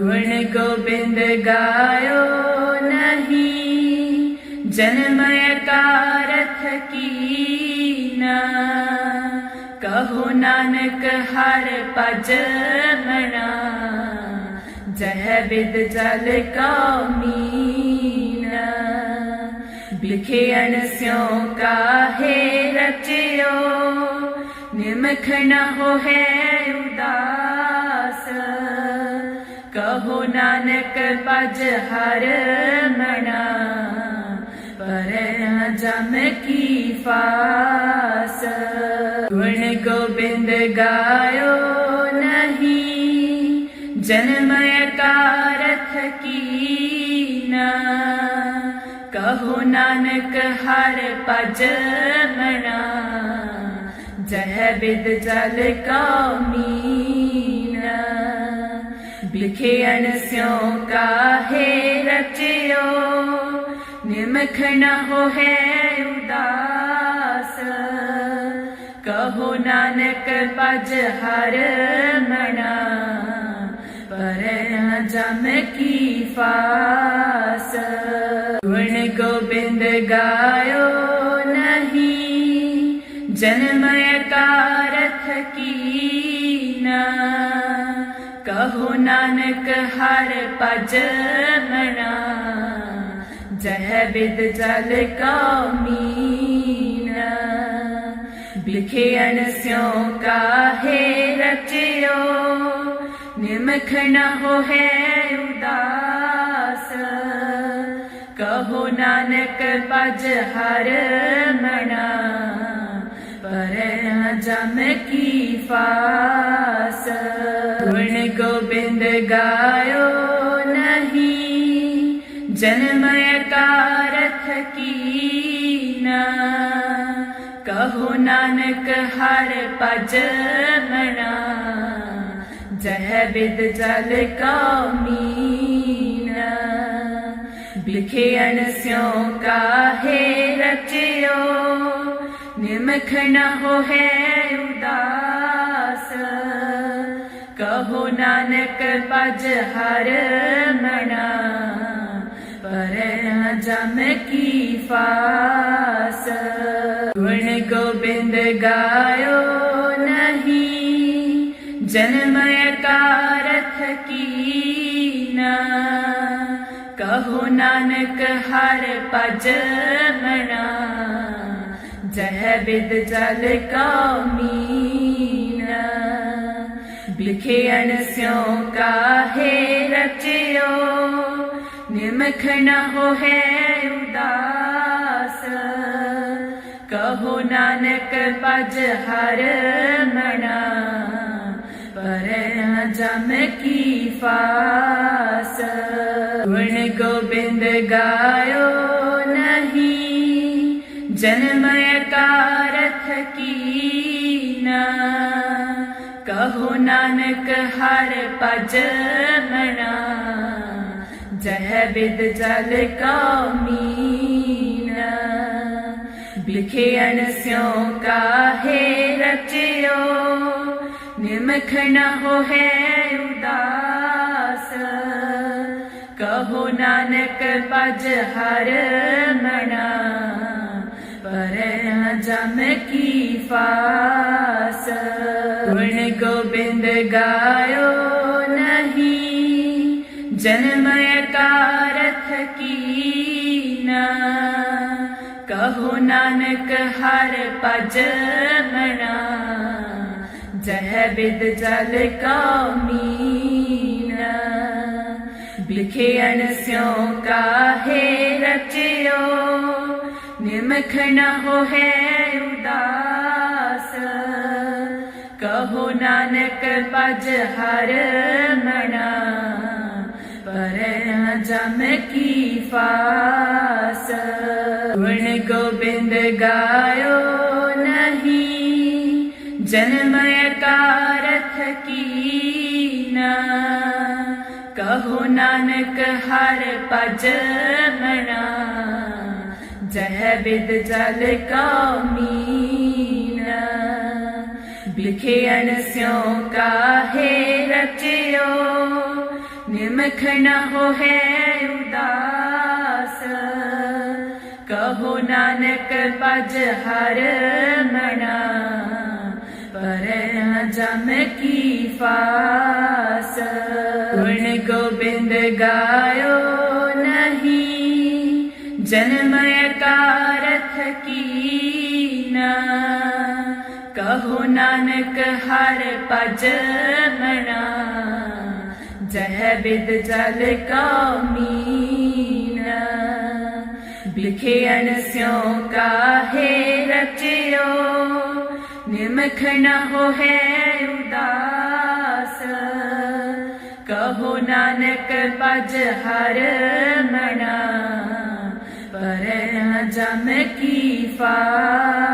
ਗੁਣ ਗੋਬਿੰਦ ਗਾਇਓ ਨਹੀਂ। ਜਨਮਯ ਕਾਰਥ ਕੀਨਾ। ਕਹੋ ਨਾਨਕ ਹਰ ਭਜ ਮਣਾ ਜਹ ਬਿਦ ਜਲ ਕਾ ਮੀਨਾ। ਬਿਖੇਣ ਸਿਉ ਕਾਹੇ ਰਚਿਓ। ਨਿਮਖ ਨ ਹੋਏ ਉਦਾਸ। ਕਹੋ ਨਾਨਕ ਪਜ ਹਰ ਮਣਾ ਪਰ ਨ ਜਮ ਕੀ ਫਾਸ। ਗੁਣ ਗੋਬਿੰਦ ਗਾਇਓ ਨਹੀਂ, ਜਨਮ ਕਾਰਖ ਕੀਨਾ ਕਹੋ ਨਾਨਕ ਹਰ ਪਜ ਮਣਾ ਜਹ ਬਿਦ ਜਲ ਕਾ ਮੀਨਾ। ਲਿਖੇ ਅਣਸਿਉ ਕਾਹੇ ਰਚਿਓ, ਨਿਮਖ ਨ ਹੋਏ ਉਦਾਸ। ਕਹੋ ਨਾਨਕ ਪਜ ਹਰ ਮਣਾ ਪਰ ਨ ਜਮ ਕੀ ਫਾਸ। ਗੁਣ ਗੋਬਿੰਦ ਗਾਏ ਨਾਨਕ ਹਰ ਭਜ ਮਣਾ ਜਹ ਬਿਦ ਜਲ ਕਾ ਮੀਨਾ। ਬਿਖੇਣ ਸਿਉ ਕਾਹੇ ਰਚਿਓ, ਨਿਮਖ ਨ ਹੋਏ ਉਦਾਸ। ਕਹੋ ਨਾਨਕ ਭਜ ਹਰ ਮਣਾ ਪਰ ਜਮ ਕੀ ਫਾਸ। ਗੁਣ ਗੋਬਿੰਦ जन्मय कारथ कीना कहो नानक हर पज मना जह विद जल का मीना बिखे अनस्यों काहे रचियो निमख न हो है उदास कहो नानक पज हर मना पर न जम की फास गुण गोविंद गायो नहीं जन्मय कारथ कीना कहो नानक हर पज मना जह विद जल का मीना बिखे अनस्यों काहे रचियो निमख न हो है उदास कहो नानक पज हर मना पर न जम की फास गुण गोविंद गायो नहीं जन्मय कारथ कीना कहो नानक हर पज मना جهبد جلکامینا بکھے سیوں کا ہے رچیو نمکھ نہ ہو ہے اداس کہو ਨਾਨਕ ਪਜ ਹਰ ਮਣਾ ਪਰ ਜਮ ਕੀ ਫਾਸ ਗੁਣ ਗੋਬਿੰਦ ਗਾਇਓ ਨਹੀਂ ਜਨਮ ਕਹੋ ਨਾਨਕ ਹਰ ਭਜ ਮਣਾ ਜਹ ਬਿਦ ਜਲ ਕਾ ਮੀਨਾ। ਬਿਖੇ ਅਨਸਿਓ ਕਾਹੇ ਰਚਿਓ, ਨਿਮਖ ਨ ਹੋਏ ਉਦਾਸ। ਕਹੋ ਨਾਨਕ ਭਜ ਹਰ ਮਣਾ ਪਰੈ ਜਮ ਕੀ ਫਾ ਗੁੰਡ ਗਾਇਓ ਨਹੀਂ ਜਨਮਯ ਕਾਰਥ ਕੀਨਾ ਕਹੋ ਨਾਨਕ ਹਰ ਭਜ ਮਣਾ ਜਹ ਬਿਦ ਜਲ ਕਾ ਮੀਨਾ? ਬਿਖੇ ਅਨਸਿਓ ਕਾਹੇ ਰਚਿਓ, ਨਿਮਖ ਨ ਹੋਹੇ ਨਾਨਕ ਪਜ ਹਰ ਮਣਾ ਪਰ ਨ ਜਮ ਕੀ ਫਾਸ ਗੁਣ ਗੋਬਿੰਦ ਗਾਇਓ ਨਹੀਂ ਜਨਮ ਕਾਰਥ ਕੀਨਾ ਕਹੋ ਨਾਨਕ ਹਰ ਭਜ ਮਣਾ ਜਹ ਬਿਦ ਜਲ ਕਮੀਨਾ ਬਿਖੇ ਅਨਸਿਓ ਕਾਹੇ ਰਚਿਓ, ਨਿਮਖ ਨ ਹੋਏ ਉਦਾਸ। ਕਹੋ ਨਾਨਕ ਭਜ ਹਰ ਮਣਾ ਪਰ ਨ ਜਮ ਕੀ ਫਾਸ